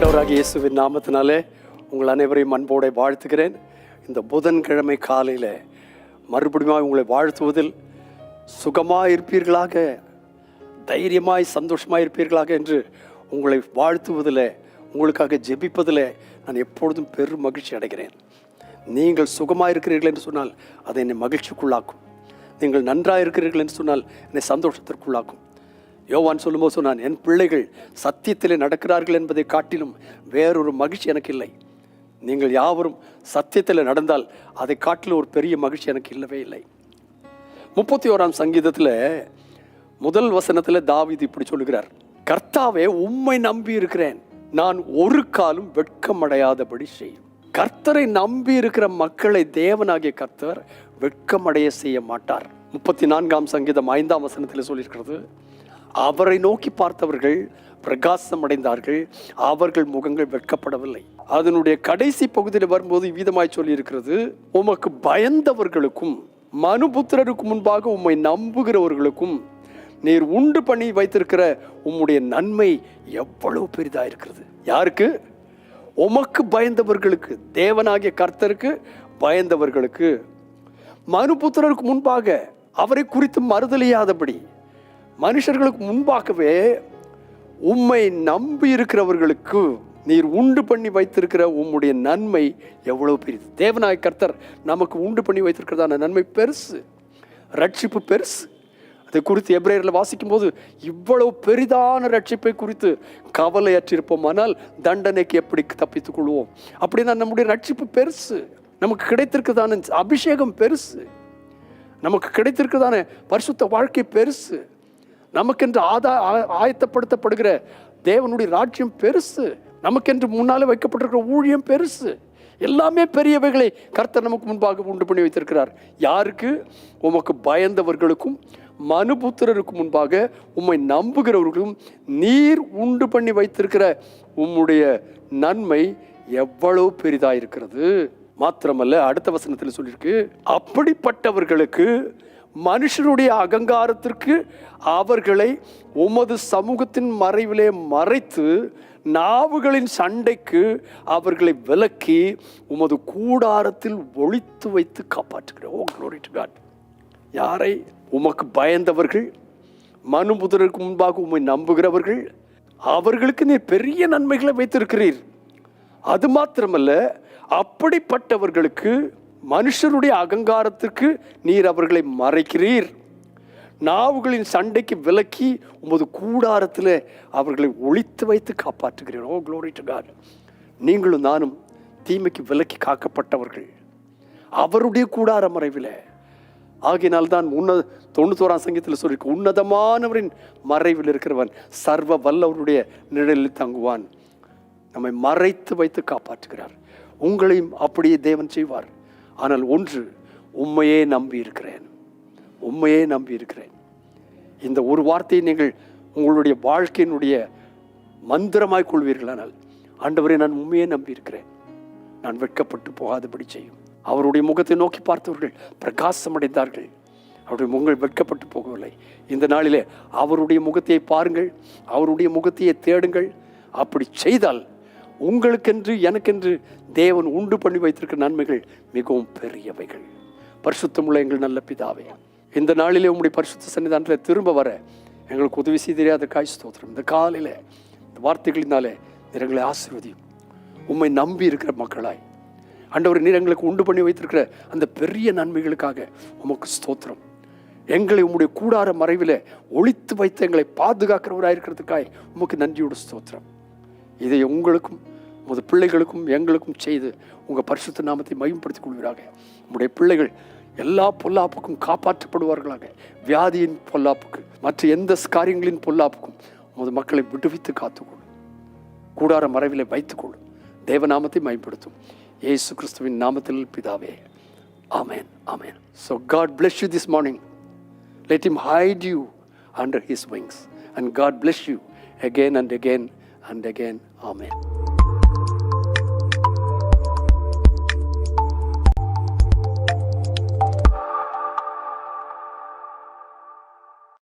ஆண்டவராக இயேசுவின் நாமத்தினாலே உங்கள் அனைவரையும் அன்போடு வாழ்த்துகிறேன். இந்த புதன்கிழமை காலையில் மறுபடியும் உங்களை வாழ்த்துவதில் சுகமாக இருப்பீர்களாக தைரியமாய் சந்தோஷமாக இருப்பீர்களாக என்று உங்களை வாழ்த்துவதில் உங்களுக்காக ஜெபிப்பதில் நான் எப்பொழுதும் பெரும் மகிழ்ச்சி அடைகிறேன். நீங்கள் சுகமாக இருக்கிறீர்கள் என்று சொன்னால் அதை என்னை மகிழ்ச்சிக்குள்ளாக்கும். நீங்கள் நன்றாக இருக்கிறீர்கள் என்று சொன்னால் என்னை சந்தோஷத்திற்குள்ளாக்கும். யோவான் சொல்லும்போது சொன்னான் என் பிள்ளைகள் சத்தியத்திலே நடக்கிறார்கள் என்பதை காட்டிலும் வேறொரு மகிழ்ச்சி எனக்கு இல்லை நீங்கள் யாவரும் சத்தியத்தில் நடந்தால் அதை காட்டிலும் ஒரு பெரிய மகிழ்ச்சி எனக்கு இல்லவே இல்லை. முப்பத்தி ஓராம் சங்கீதத்தில் முதல் வசனத்தில் தாவித் இப்படி சொல்லுகிறார் கர்த்தாவே உம்மை நம்பி இருக்கிறேன் நான் ஒரு காலும் வெட்கமடையாதபடி செய்யும். கர்த்தரை நம்பி இருக்கிற மக்களை தேவனாகிய கர்த்தர் வெட்கமடைய செய்ய மாட்டார். முப்பத்தி நான்காம் சங்கீதம் ஐந்தாம் வசனத்தில் சொல்லியிருக்கிறது அவரை நோக்கி பார்த்தவர்கள் பிரகாசம் அடைந்தார்கள். அவர்கள் முகங்கள் வெட்கப்படவில்லை. அதனுடைய கடைசி பகுதியில் வரும்போது வீதமாய் சொல்லி இருக்கிறது உமக்கு பயந்தவர்களுக்கும் மனுபுத்திரருக்கு முன்பாக உம்மை நம்புகிறவர்களுக்கும் நீர் உண்டு பண்ணி வைத்திருக்கிற உம்முடைய நன்மை எவ்வளவு பெரிதாக இருக்கிறது? யாருக்கு? உமக்கு பயந்தவர்களுக்கு தேவனாகிய கர்த்தருக்கு பயந்தவர்களுக்கு. மனுபுத்திரருக்கு முன்பாக அவரை குறித்து மறுதலியாதபடி மனுஷர்களுக்கு முன்பாகவே உம்மை நம்பி இருக்கிறவர்களுக்கு நீர் உண்டு பண்ணி வைத்திருக்கிற உம்முடைய நன்மை எவ்வளவு பெரியது. தேவநாய கர்த்தர் நமக்கு உண்டு பண்ணி வைத்திருக்கிறதான நன்மை பெருசு ரட்சிப்பு பெருசு. அதை குறித்து எப்ரேயரில் வாசிக்கும் போது இவ்வளவு பெரிதான ரட்சிப்பை குறித்து கவலையற்றிருப்போமானால் தண்டனைக்கு எப்படி தப்பித்துக் கொள்வோம்? அப்படின்னா நம்முடைய ரட்சிப்பு பெருசு நமக்கு கிடைத்திருக்கிறதான அபிஷேகம் பெருசு நமக்கு கிடைத்திருக்கிறதான பரிசுத்த வாழ்க்கை பெருசு. நமக்கென்று ஆதா ஆ- ஆயத்தப்படுத்தப்படுகிற தேவனுடைய ராஜ்யம் பெருசு. நமக்கென்று முன்னாலே வைக்கப்பட்டிருக்கிற ஊழியம் பெருசு. எல்லாமே பெரியவைகளை கர்த்தர் நமக்கு முன்பாக உண்டு பண்ணி வைத்திருக்கிறார். யாருக்கு? உமக்கு பயந்தவர்களுக்கும் மனுபுத்திரருக்கு முன்பாக உம்மை நம்புகிறவர்களும் நீர் உண்டு பண்ணி வைத்திருக்கிற உம்முடைய நன்மை எவ்வளவு பெரிதாக இருக்கிறது மாத்திரமல்ல அடுத்த வசனத்தில் சொல்லியிருக்கு அப்படிப்பட்டவர்களுக்கு மனுஷருடைய அகங்காரத்திற்கு அவர்களை உமது சமூகத்தின் மறைவிலே மறைத்து நாவுகளின் சண்டைக்கு அவர்களை விலக்கி உமது கூடாரத்தில் ஒழித்து வைத்து காப்பாற்றுகிறோம். ஓ glory யாரை? உமக்கு பயந்தவர்கள் மனுபுதருக்கு முன்பாக உம்மை நம்புகிறவர்கள் அவர்களுக்கு நீர் பெரிய நன்மைகளை வைத்திருக்கிறீர். அது மாத்திரமல்ல அப்படிப்பட்டவர்களுக்கு மனுஷருடைய அகங்காரத்திற்கு நீர் அவர்களை மறைக்கிறீர். நாவுகளின் சண்டைக்கு விலக்கி உமது கூடாரத்தில் அவர்களை ஒழித்து வைத்து காப்பாற்றுகிறீர். ஓ க்ளோரி டு காட் நீங்களும் நானும் தீமைக்கு விலக்கி காக்கப்பட்டவர்கள். அவருடைய கூடார மறைவில். ஆகையினால் தான் உன்ன தொண்ணூத்தோராம் சங்கத்தில் சொல்லியிருக்கு உன்னதமானவரின் மறைவில் இருக்கிறவன் சர்வ வல்லவருடைய நிழலில் தங்குவான். நம்மை மறைத்து வைத்து காப்பாற்றுகிறார். உங்களையும் அப்படியே தேவன் செய்வார். ஆனால் ஒன்று உண்மையே நம்பி இருக்கிறேன் உண்மையே நம்பி இருக்கிறேன் இந்த ஒரு வார்த்தையை நீங்கள் உங்களுடைய வாழ்க்கையினுடைய மந்திரமாய் கொள்வீர்களானால் ஆண்டவரை நான் உண்மையே நம்பி இருக்கிறேன் நான் வெட்கப்பட்டு போகாதபடி செய்யும். அவருடைய முகத்தை நோக்கி பார்த்தவர்கள் பிரகாசம் அடைந்தார்கள் அவருடைய முகங்கள் வெட்கப்பட்டு போகவில்லை. இந்த நாளிலே அவருடைய முகத்தை பாருங்கள். அவருடைய முகத்தையே தேடுங்கள். அப்படி செய்தால் உங்களுக்கென்று எனக்கென்று தேவன் உண்டு பண்ணி வைத்திருக்கிற நன்மைகள் மிகவும் பெரியவைகள். பரிசுத்தமுள்ள எங்கள் நல்ல பிதாவே இந்த நாளிலே உங்களுடைய பரிசுத்த சன்னிதானத்தில் திரும்ப வர எங்களுக்கு உதவி செய்தே காய் ஸ்தோத்திரம். இந்த காலையில் இந்த வார்த்தைகளினாலே நிறங்களை எங்களை ஆசீர்வதியும். உம்மை நம்பி இருக்கிற மக்களாய் ஆண்டவர் நீர் எங்களுக்கு உண்டு பண்ணி வைத்திருக்கிற அந்த பெரிய நன்மைகளுக்காக உமக்கு ஸ்தோத்திரம். எங்களை உம்முடைய கூடார மறைவில் ஒழித்து வைத்து எங்களை பாதுகாக்கிறவராக இருக்கிறதுக்காய் உமக்கு நன்றியோடு ஸ்தோத்திரம். இதை உங்களுக்கும் உமது பிள்ளைகளுக்கும் எங்களுக்கும் செய்து உங்கள் பரிசுத்த நாமத்தை மகிமைப்படுத்திக் கொள்வீராக. உங்களுடைய பிள்ளைகள் எல்லா பொல்லாப்புக்கும் காப்பாற்றப்படுவார்களாக. வியாதியின் பொல்லாப்புக்கு மற்ற எந்த காரியங்களின் பொல்லாப்புக்கும் உமது மக்களை விடுவித்து காத்துக்கொள்ளும் கூடார மறைவிலே வைத்துக்கொள்ளும் தேவநாமத்தை மயப்படுத்தும் ஏசு கிறிஸ்துவின் நாமத்தில் பிதாவே. Amen amen. So God bless you this morning let him hide you under his wings and God bless you again and again and again amen